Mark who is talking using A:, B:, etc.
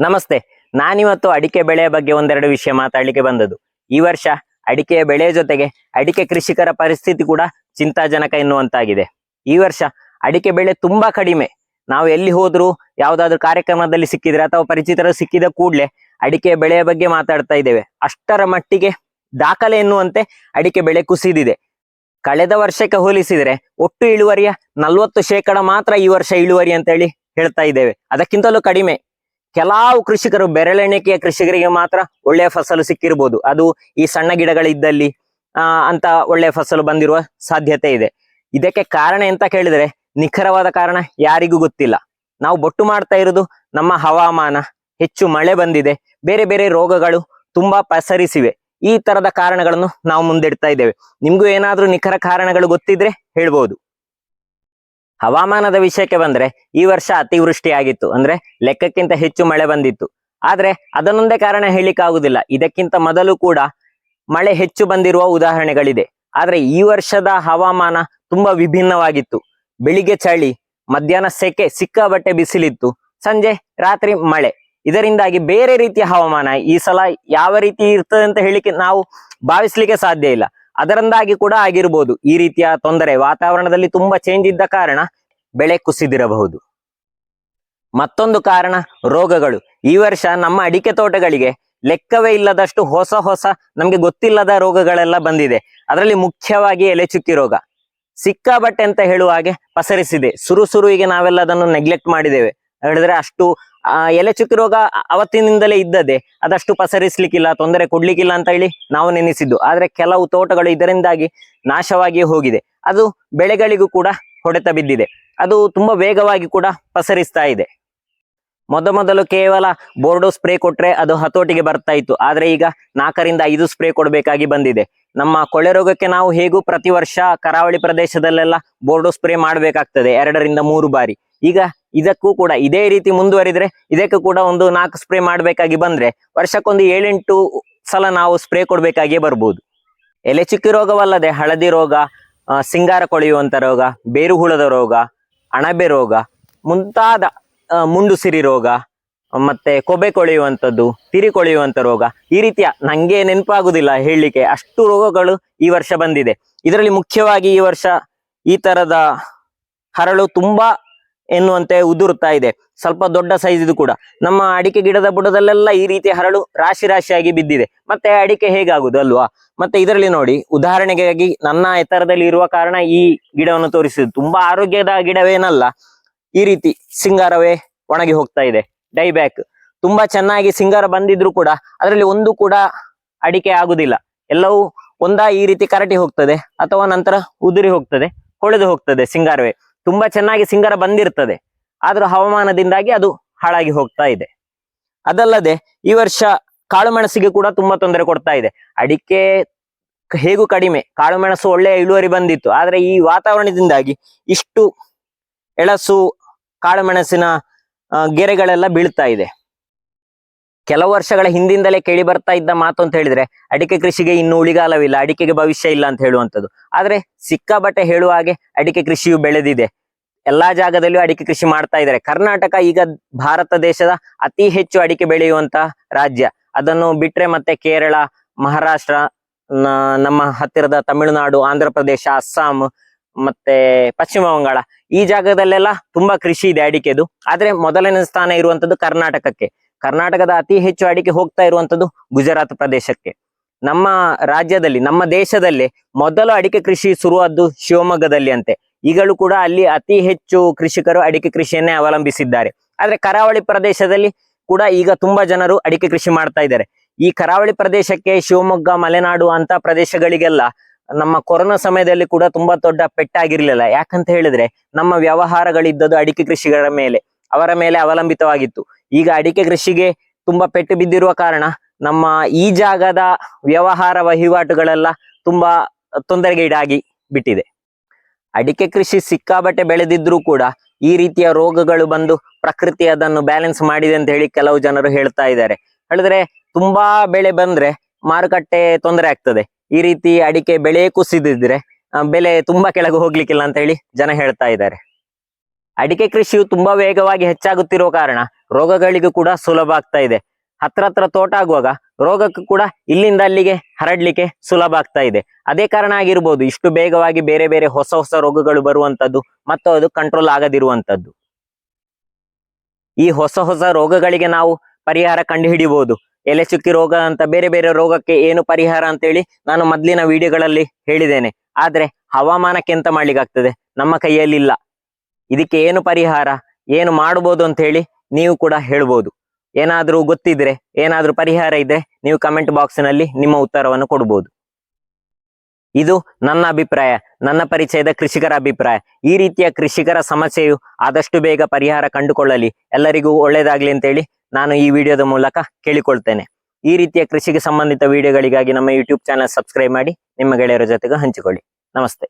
A: ನಮಸ್ತೆ. ನಾನಿವತ್ತು ಅಡಿಕೆ ಬೆಳೆಯ ಬಗ್ಗೆ ಒಂದೆರಡು ವಿಷಯ ಮಾತಾಡಲಿಕ್ಕೆ ಬಂದದ್ದು. ಈ ವರ್ಷ ಅಡಿಕೆಯ ಬೆಳೆಯ ಜೊತೆಗೆ ಅಡಿಕೆ ಕೃಷಿಕರ ಪರಿಸ್ಥಿತಿ ಕೂಡ ಚಿಂತಾಜನಕ ಎನ್ನುವಂತಾಗಿದೆ. ಈ ವರ್ಷ ಅಡಿಕೆ ಬೆಳೆ ತುಂಬಾ ಕಡಿಮೆ. ನಾವು ಎಲ್ಲಿ ಹೋದ್ರು ಯಾವ್ದಾದ್ರು ಕಾರ್ಯಕ್ರಮದಲ್ಲಿ ಸಿಕ್ಕಿದ್ರೆ ಅಥವಾ ಪರಿಚಿತರು ಸಿಕ್ಕಿದ ಕೂಡಲೇ ಅಡಿಕೆ ಬೆಳೆಯ ಬಗ್ಗೆ ಮಾತಾಡ್ತಾ ಇದ್ದೇವೆ. ಅಷ್ಟರ ಮಟ್ಟಿಗೆ ದಾಖಲೆ ಎನ್ನುವಂತೆ ಅಡಿಕೆ ಬೆಳೆ ಕುಸಿದಿದೆ. ಕಳೆದ ವರ್ಷಕ್ಕೆ ಹೋಲಿಸಿದರೆ ಒಟ್ಟು ಇಳುವರಿಯ ನಲ್ವತ್ತು ಶೇಕಡ ಮಾತ್ರ ಈ ವರ್ಷ ಇಳುವರಿ ಅಂತ ಹೇಳಿ ಹೇಳ್ತಾ ಇದ್ದೇವೆ. ಅದಕ್ಕಿಂತಲೂ ಕಡಿಮೆ. ಕೆಲವು ಕೃಷಿಕರು ಬೆರಳೆಣಿಕೆಯ ಕೃಷಿಕರಿಗೆ ಮಾತ್ರ ಒಳ್ಳೆಯ ಫಸಲು ಸಿಕ್ಕಿರ್ಬೋದು. ಅದು ಈ ಸಣ್ಣ ಗಿಡಗಳಿದ್ದಲ್ಲಿ, ಆ, ಅಂತ ಒಳ್ಳೆಯ ಫಸಲು ಬಂದಿರುವ ಸಾಧ್ಯತೆ ಇದೆ. ಇದಕ್ಕೆ ಕಾರಣ ಎಂತ ಕೇಳಿದರೆ, ನಿಖರವಾದ ಕಾರಣ ಯಾರಿಗೂ ಗೊತ್ತಿಲ್ಲ. ನಾವು ಬೊಟ್ಟು ಮಾಡ್ತಾ ಇರೋದು ನಮ್ಮ ಹವಾಮಾನ. ಹೆಚ್ಚು ಮಳೆ ಬಂದಿದೆ. ಬೇರೆ ಬೇರೆ ರೋಗಗಳು ತುಂಬಾ ಪಸರಿಸಿವೆ. ಈ ತರದ ಕಾರಣಗಳನ್ನು ನಾವು ಮುಂದಿಡ್ತಾ ಇದ್ದೇವೆ. ನಿಮ್ಗೂ ಏನಾದ್ರೂ ನಿಖರ ಕಾರಣಗಳು ಗೊತ್ತಿದ್ರೆ ಹೇಳ್ಬೋದು. ಹವಾಮಾನದ ವಿಷಯಕ್ಕೆ ಬಂದ್ರೆ ಈ ವರ್ಷ ಅತಿವೃಷ್ಟಿ ಆಗಿತ್ತು ಅಂದ್ರೆ ಲೆಕ್ಕಕ್ಕಿಂತ ಹೆಚ್ಚು ಮಳೆ ಬಂದಿತ್ತು. ಆದ್ರೆ ಅದನ್ನೊಂದೇ ಕಾರಣ ಹೇಳಿಕ್ಕಾಗುವುದಿಲ್ಲ ಇದಕ್ಕಿಂತ ಮೊದಲು ಕೂಡ ಮಳೆ ಹೆಚ್ಚು ಬಂದಿರುವ ಉದಾಹರಣೆಗಳಿದೆ. ಆದ್ರೆ ಈ ವರ್ಷದ ಹವಾಮಾನ ತುಂಬಾ ವಿಭಿನ್ನವಾಗಿತ್ತು. ಬೆಳಿಗ್ಗೆ ಚಳಿ, ಮಧ್ಯಾಹ್ನ ಸೆಕೆ ಸಿಕ್ಕಾಬಟ್ಟೆ ಬಿಸಿಲಿತ್ತು. ಸಂಜೆ, ರಾತ್ರಿ ಮಳೆ. ಇದರಿಂದಾಗಿ ಬೇರೆ ರೀತಿಯ ಹವಾಮಾನ ಈ ಸಲ ಯಾವ ರೀತಿ ಇರ್ತದೆ ಅಂತ ಹೇಳಿಕ್ಕೆ ನಾವು ಭಾವಿಸ್ಲಿಕ್ಕೆ ಸಾಧ್ಯ ಇಲ್ಲ. ಅದರಿಂದಾಗಿ ಕೂಡ ಆಗಿರ್ಬೋದು. ಈ ರೀತಿಯ ತೊಂದರೆ ವಾತಾವರಣದಲ್ಲಿ ತುಂಬಾ ಚೇಂಜ್ ಇದ್ದ ಕಾರಣ ಬೆಳೆ ಕುಸಿದಿರಬಹುದು. ಮತ್ತೊಂದು ಕಾರಣ ರೋಗಗಳು. ಈ ವರ್ಷ ನಮ್ಮ ಅಡಿಕೆ ತೋಟಗಳಿಗೆ ಲೆಕ್ಕವೇ ಇಲ್ಲದಷ್ಟು ಹೊಸ ಹೊಸ ನಮ್ಗೆ ಗೊತ್ತಿಲ್ಲದ ರೋಗಗಳೆಲ್ಲ ಬಂದಿದೆ. ಅದರಲ್ಲಿ ಮುಖ್ಯವಾಗಿ ಎಲೆ ಚುಕ್ಕಿ ರೋಗ. ಸಿಕ್ಕಾಬಟ್ಟೆ ಅಂತ ಹೇಳುವ ಹಾಗೆ ಪಸರಿಸಿದೆ. ಸುರು ಸುರುವಿಗೆ ನಾವೆಲ್ಲ ಅದನ್ನು ನೆಗ್ಲೆಕ್ಟ್ ಮಾಡಿದ್ದೇವೆ. ಹೇಳಿದ್ರೆ ಅಷ್ಟು ಎಲೆ ಚುಕ್ಕಿ ರೋಗ ಅವತ್ತಿನಿಂದಲೇ ಇದ್ದದೆ ಅದಷ್ಟು ಪಸರಿಸ್ಲಿಕ್ಕಿಲ್ಲ, ತೊಂದರೆ ಕೊಡ್ಲಿಕ್ಕಿಲ್ಲ ಅಂತ ಹೇಳಿ ನಾವು ನೆನೆಸಿದ್ದು. ಆದ್ರೆ ಕೆಲವು ತೋಟಗಳು ಇದರಿಂದಾಗಿ ನಾಶವಾಗಿ ಹೋಗಿದೆ. ಅದು ಬೆಳೆಗಳಿಗೂ ಕೂಡ ಹೊಡೆತ ಬಿದ್ದಿದೆ. ಅದು ತುಂಬಾ ವೇಗವಾಗಿ ಕೂಡ ಪಸರಿಸ್ತಾ ಇದೆ. ಮೊದಮೊದಲು ಕೇವಲ ಬೋರ್ಡೋ ಸ್ಪ್ರೇ ಕೊಟ್ರೆ ಅದು ಹತೋಟಿಗೆ ಬರ್ತಾ ಇತ್ತು. ಆದ್ರೆ ಈಗ ನಾಲ್ಕರಿಂದ ಐದು ಸ್ಪ್ರೇ ಕೊಡಬೇಕಾಗಿ ಬಂದಿದೆ. ನಮ್ಮ ಕೊಳೆ ರೋಗಕ್ಕೆ ನಾವು ಹೇಗೂ ಪ್ರತಿ ವರ್ಷ ಕರಾವಳಿ ಪ್ರದೇಶದಲ್ಲೆಲ್ಲ ಬೋರ್ಡೋ ಸ್ಪ್ರೇ ಮಾಡಬೇಕಾಗ್ತದೆ, ಎರಡರಿಂದ ಮೂರು ಬಾರಿ. ಈಗ ಇದಕ್ಕೂ ಕೂಡ ಇದೇ ರೀತಿ ಮುಂದುವರಿದ್ರೆ ಇದಕ್ಕೂ ಕೂಡ ಒಂದು ನಾಲ್ಕು ಸ್ಪ್ರೇ ಮಾಡಬೇಕಾಗಿ ಬಂದ್ರೆ ವರ್ಷಕ್ಕೊಂದು ಏಳೆಂಟು ಸಲ ನಾವು ಸ್ಪ್ರೇ ಕೊಡ್ಬೇಕಾಗಿಯೇ ಬರ್ಬೋದು. ಎಲೆ ಚುಕ್ಕಿ ರೋಗವಲ್ಲದೆ ಹಳದಿ ರೋಗ ಸಿಂಗಾರ ಕೊಳೆಯುವಂತ ರೋಗ, ಬೇರು ಹುಳದ ರೋಗ, ಅಣಬೆ ರೋಗ, ಮುಂತಾದ ಮುಂಡುಸಿರಿ ಮುಂಡು ಸಿರಿ ರೋಗ, ಮತ್ತೆ ಕೊಬೆ ಕೊಳೆಯುವಂಥದ್ದು, ತಿರಿ ಕೊಳೆಯುವಂಥ ರೋಗ ಈ ರೀತಿಯ ನನಗೆ ನೆನಪಾಗುವುದಿಲ್ಲ ಹೇಳಲಿಕ್ಕೆ ಅಷ್ಟು ರೋಗಗಳು ಈ ವರ್ಷ ಬಂದಿದೆ. ಇದರಲ್ಲಿ ಮುಖ್ಯವಾಗಿ ಈ ವರ್ಷ ಈ ತರದ ಹರಳು ತುಂಬಾ ಎನ್ನುವಂತೆ ಉದುರುತ್ತಾ ಇದೆ. ಸ್ವಲ್ಪ ದೊಡ್ಡ ಸೈಜ್ ಇದು ಕೂಡ. ನಮ್ಮ ಅಡಿಕೆ ಗಿಡದ ಬುಡದಲ್ಲೆಲ್ಲ ಈ ರೀತಿ ಹರಳು ರಾಶಿ ರಾಶಿಯಾಗಿ ಬಿದ್ದಿದೆ. ಮತ್ತೆ ಅಡಿಕೆ ಹೇಗಾಗುದು ಅಲ್ವಾ? ಮತ್ತೆ ಇದರಲ್ಲಿ ನೋಡಿ, ಉದಾಹರಣೆಗಾಗಿ ನನ್ನ ಎತ್ತರದಲ್ಲಿ ಇರುವ ಕಾರಣ ಈ ಗಿಡವನ್ನು ತೋರಿಸಿದ್ದು. ತುಂಬಾ ಆರೋಗ್ಯದ ಗಿಡವೇನಲ್ಲ, ಈ ರೀತಿ ಸಿಂಗಾರವೇ ಒಣಗಿ ಹೋಗ್ತಾ ಇದೆ. ಡೈಬ್ಯಾಕ್ ತುಂಬಾ ಚೆನ್ನಾಗಿ ಸಿಂಗಾರ ಬಂದಿದ್ರು ಕೂಡ ಅದರಲ್ಲಿ ಒಂದು ಕೂಡ ಅಡಿಕೆ ಆಗುದಿಲ್ಲ. ಎಲ್ಲವೂ ಒಂದಾ ಈ ರೀತಿ ಕರಟಿ ಹೋಗ್ತದೆ, ಅಥವಾ ನಂತರ ಉದುರಿ ಹೋಗ್ತದೆ, ಹೊಳೆದು ಹೋಗ್ತದೆ ಸಿಂಗಾರವೇ. ತುಂಬಾ ಚೆನ್ನಾಗಿ ಸಿಂಗಾರ ಬಂದಿರ್ತದೆ. ಆದ್ರೂ ಹವಾಮಾನದಿಂದಾಗಿ ಅದು ಹಾಳಾಗಿ ಹೋಗ್ತಾ ಇದೆ. ಅದಲ್ಲದೆ ಈ ವರ್ಷ ಕಾಳುಮೆಣಸಿಗೆ ಕೂಡ ತುಂಬಾ ತೊಂದರೆ ಕೊಡ್ತಾ ಇದೆ. ಅಡಿಕೆ ಹೇಗೂ ಕಡಿಮೆ. ಕಾಳುಮೆಣಸು ಒಳ್ಳೆಯ ಇಳುವರಿ ಬಂದಿತ್ತು. ಆದ್ರೆ ಈ ವಾತಾವರಣದಿಂದಾಗಿ ಇಷ್ಟು ಎಳಸು ಕಾಳುಮೆಣಸಿನ ಗೆರೆಗಳೆಲ್ಲ ಬೀಳ್ತಾ ಇದೆ. ಕೆಲವು ವರ್ಷಗಳ ಹಿಂದಿಂದಲೇ ಕೇಳಿ ಬರ್ತಾ ಇದ್ದ ಮಾತು ಅಂತ ಹೇಳಿದ್ರೆ, ಅಡಿಕೆ ಕೃಷಿಗೆ ಇನ್ನು ಉಳಿಗಾಲವಿಲ್ಲ, ಅಡಿಕೆಗೆ ಭವಿಷ್ಯ ಇಲ್ಲ ಅಂತ ಹೇಳುವಂಥದ್ದು. ಆದ್ರೆ ಸಿಕ್ಕಾಬಟ್ಟೆ ಹೇಳುವ ಹಾಗೆ ಅಡಿಕೆ ಕೃಷಿಯು ಬೆಳೆದಿದೆ. ಎಲ್ಲಾ ಜಾಗದಲ್ಲೂ ಅಡಿಕೆ ಕೃಷಿ ಮಾಡ್ತಾ ಇದ್ದಾರೆ. ಕರ್ನಾಟಕ ಈಗ ಭಾರತ ದೇಶದ ಅತಿ ಹೆಚ್ಚು ಅಡಿಕೆ ಬೆಳೆಯುವಂತಹ ರಾಜ್ಯ. ಅದನ್ನು ಬಿಟ್ರೆ ಮತ್ತೆ ಕೇರಳ, ಮಹಾರಾಷ್ಟ್ರ ನಮ್ಮ ಹತ್ತಿರದ ತಮಿಳುನಾಡು ಆಂಧ್ರ ಪ್ರದೇಶ ಅಸ್ಸಾಂ, ಮತ್ತೆ ಪಶ್ಚಿಮ ಬಂಗಾಳ. ಈ ಜಾಗದಲ್ಲೆಲ್ಲ ತುಂಬಾ ಕೃಷಿ ಇದೆ ಅಡಿಕೆದು. ಆದ್ರೆ ಮೊದಲನೇ ಸ್ಥಾನ ಇರುವಂತದ್ದು ಕರ್ನಾಟಕಕ್ಕೆ. ಕರ್ನಾಟಕದ ಅತಿ ಹೆಚ್ಚು ಅಡಿಕೆ ಹೋಗ್ತಾ ಇರುವಂತದ್ದು ಗುಜರಾತ್ ಪ್ರದೇಶಕ್ಕೆ. ನಮ್ಮ ರಾಜ್ಯದಲ್ಲಿ, ನಮ್ಮ ದೇಶದಲ್ಲಿ ಮೊದಲು ಅಡಿಕೆ ಕೃಷಿ ಶುರುವಾದ್ದು ಶಿವಮೊಗ್ಗದಲ್ಲಿ ಅಂತೆ. ಈಗಲೂ ಕೂಡ ಅಲ್ಲಿ ಅತಿ ಹೆಚ್ಚು ಕೃಷಿಕರು ಅಡಿಕೆ ಕೃಷಿಯನ್ನೇ ಅವಲಂಬಿಸಿದ್ದಾರೆ. ಆದ್ರೆ ಕರಾವಳಿ ಪ್ರದೇಶದಲ್ಲಿ ಕೂಡ ಈಗ ತುಂಬಾ ಜನರು ಅಡಿಕೆ ಕೃಷಿ ಮಾಡ್ತಾ ಇದ್ದಾರೆ. ಈ ಕರಾವಳಿ ಪ್ರದೇಶಕ್ಕೆ ಶಿವಮೊಗ್ಗ, ಮಲೆನಾಡು ಅಂತ ಪ್ರದೇಶಗಳಿಗೆಲ್ಲ ನಮ್ಮ ಕೊರೋನಾ ಸಮಯದಲ್ಲಿ ಕೂಡ ತುಂಬಾ ದೊಡ್ಡ ಪೆಟ್ಟಾಗಿರ್ಲಿಲ್ಲ. ಯಾಕಂತ ಹೇಳಿದ್ರೆ ನಮ್ಮ ವ್ಯವಹಾರಗಳಿದ್ದದ್ದು ಅಡಿಕೆ ಕೃಷಿಗಳ ಮೇಲೆ. ಅವರ ಮೇಲೆ ಅವಲಂಬಿತವಾಗಿತ್ತು. ಈಗ ಅಡಿಕೆ ಕೃಷಿಗೆ ತುಂಬಾ ಪೆಟ್ಟು ಬಿದ್ದಿರುವ ಕಾರಣ ನಮ್ಮ ಈ ಜಾಗದ ವ್ಯವಹಾರ ವಹಿವಾಟುಗಳೆಲ್ಲ ತುಂಬಾ ತೊಂದರೆಗೆ ಈಡಾಗಿ ಬಿಟ್ಟಿದೆ. ಅಡಿಕೆ ಕೃಷಿ ಸಿಕ್ಕಾಬಟ್ಟೆ ಬೆಳೆದಿದ್ರೂ ಕೂಡ ಈ ರೀತಿಯ ರೋಗಗಳು ಬಂದು ಪ್ರಕೃತಿ ಅದನ್ನು ಬ್ಯಾಲೆನ್ಸ್ ಮಾಡಿದೆ ಅಂತ ಹೇಳಿ ಕೆಲವು ಜನರು ಹೇಳ್ತಾ ಇದ್ದಾರೆ. ಹೇಳಿದ್ರೆ ತುಂಬಾ ಬೆಳೆ ಬಂದ್ರೆ ಮಾರುಕಟ್ಟೆ ತೊಂದರೆ ಆಗ್ತದೆ. ಈ ರೀತಿ ಅಡಿಕೆ ಬೆಳೆ ಕುಸಿದಿದ್ರೆ ಬೆಲೆ ತುಂಬಾ ಕೆಳಗೆ ಹೋಗ್ಲಿಕ್ಕಿಲ್ಲ ಅಂತ ಹೇಳಿ ಜನ ಹೇಳ್ತಾ ಇದ್ದಾರೆ. ಅಡಿಕೆ ಕೃಷಿಯು ತುಂಬಾ ವೇಗವಾಗಿ ಹೆಚ್ಚಾಗುತ್ತಿರುವ ಕಾರಣ ರೋಗಗಳಿಗೂ ಕೂಡ ಸುಲಭ ಆಗ್ತಾ ಇದೆ. ಹತ್ರ ಹತ್ರ ತೋಟ ಆಗುವಾಗ ರೋಗಕ್ಕೂ ಕೂಡ ಇಲ್ಲಿಂದ ಅಲ್ಲಿಗೆ ಹರಡ್ಲಿಕ್ಕೆ ಸುಲಭ ಆಗ್ತಾ ಇದೆ. ಅದೇ ಕಾರಣ ಆಗಿರ್ಬೋದು, ಇಷ್ಟು ಬೇಗವಾಗಿ ಬೇರೆ ಬೇರೆ ಹೊಸ ಹೊಸ ರೋಗಗಳು ಬರುವಂತದ್ದು ಮತ್ತು ಅದು ಕಂಟ್ರೋಲ್ ಆಗದಿರುವಂತದ್ದು. ಈ ಹೊಸ ಹೊಸ ರೋಗಗಳಿಗೆ ನಾವು ಪರಿಹಾರ ಕಂಡುಹಿಡಿಬಹುದು ಎಲೆ ಚುಕ್ಕಿ ರೋಗ ಅಂತ ಬೇರೆ ಬೇರೆ ರೋಗಕ್ಕೆ ಏನು ಪರಿಹಾರ ಅಂತೇಳಿ ನಾನು ಮೊದ್ಲಿನ ವಿಡಿಯೋಗಳಲ್ಲಿ ಹೇಳಿದ್ದೇನೆ. ಆದ್ರೆ ಹವಾಮಾನಕ್ಕೆ ಎಂತ ಮಾಡ್ಲಿಕ್ಕಾಗ್ತದೆ? ನಮ್ಮ ಕೈಯಲ್ಲಿ ಇಲ್ಲ ಇದಕ್ಕೆ ಏನು ಪರಿಹಾರ? ಏನು ಮಾಡಬಹುದು ಅಂತ ಹೇಳಿ ನೀವು ಕೂಡ ಹೇಳ್ಬೋದು. ಏನಾದ್ರೂ ಗೊತ್ತಿದ್ರೆ, ಏನಾದ್ರೂ ಪರಿಹಾರ ಇದ್ರೆ ನೀವು ಕಮೆಂಟ್ ಬಾಕ್ಸ್ನಲ್ಲಿ ನಿಮ್ಮ ಉತ್ತರವನ್ನು ಕೊಡ್ಬೋದು. ಇದು ನನ್ನ ಅಭಿಪ್ರಾಯ, ನನ್ನ ಪರಿಚಯದ ಕೃಷಿಕರ ಅಭಿಪ್ರಾಯ. ಈ ರೀತಿಯ ಕೃಷಿಕರ ಸಮಸ್ಯೆಯು ಆದಷ್ಟು ಬೇಗ ಪರಿಹಾರ ಕಂಡುಕೊಳ್ಳಲಿ. ಎಲ್ಲರಿಗೂ ಒಳ್ಳೇದಾಗ್ಲಿ ಅಂತೇಳಿ ನಾನು ಈ ವಿಡಿಯೋದ ಮೂಲಕ ಕೇಳಿಕೊಳ್ತೇನೆ. ಈ ರೀತಿಯ ಕೃಷಿಗೆ ಸಂಬಂಧಿತ ವಿಡಿಯೋಗಳಿಗಾಗಿ ನಮ್ಮ ಯೂಟ್ಯೂಬ್ ಚಾನಲ್ ಸಬ್ಸ್ಕ್ರೈಬ್ ಮಾಡಿ, ನಿಮ್ಮ ಗೆಳೆಯರ ಜೊತೆಗೆ ಹಂಚಿಕೊಳ್ಳಿ. ನಮಸ್ತೆ.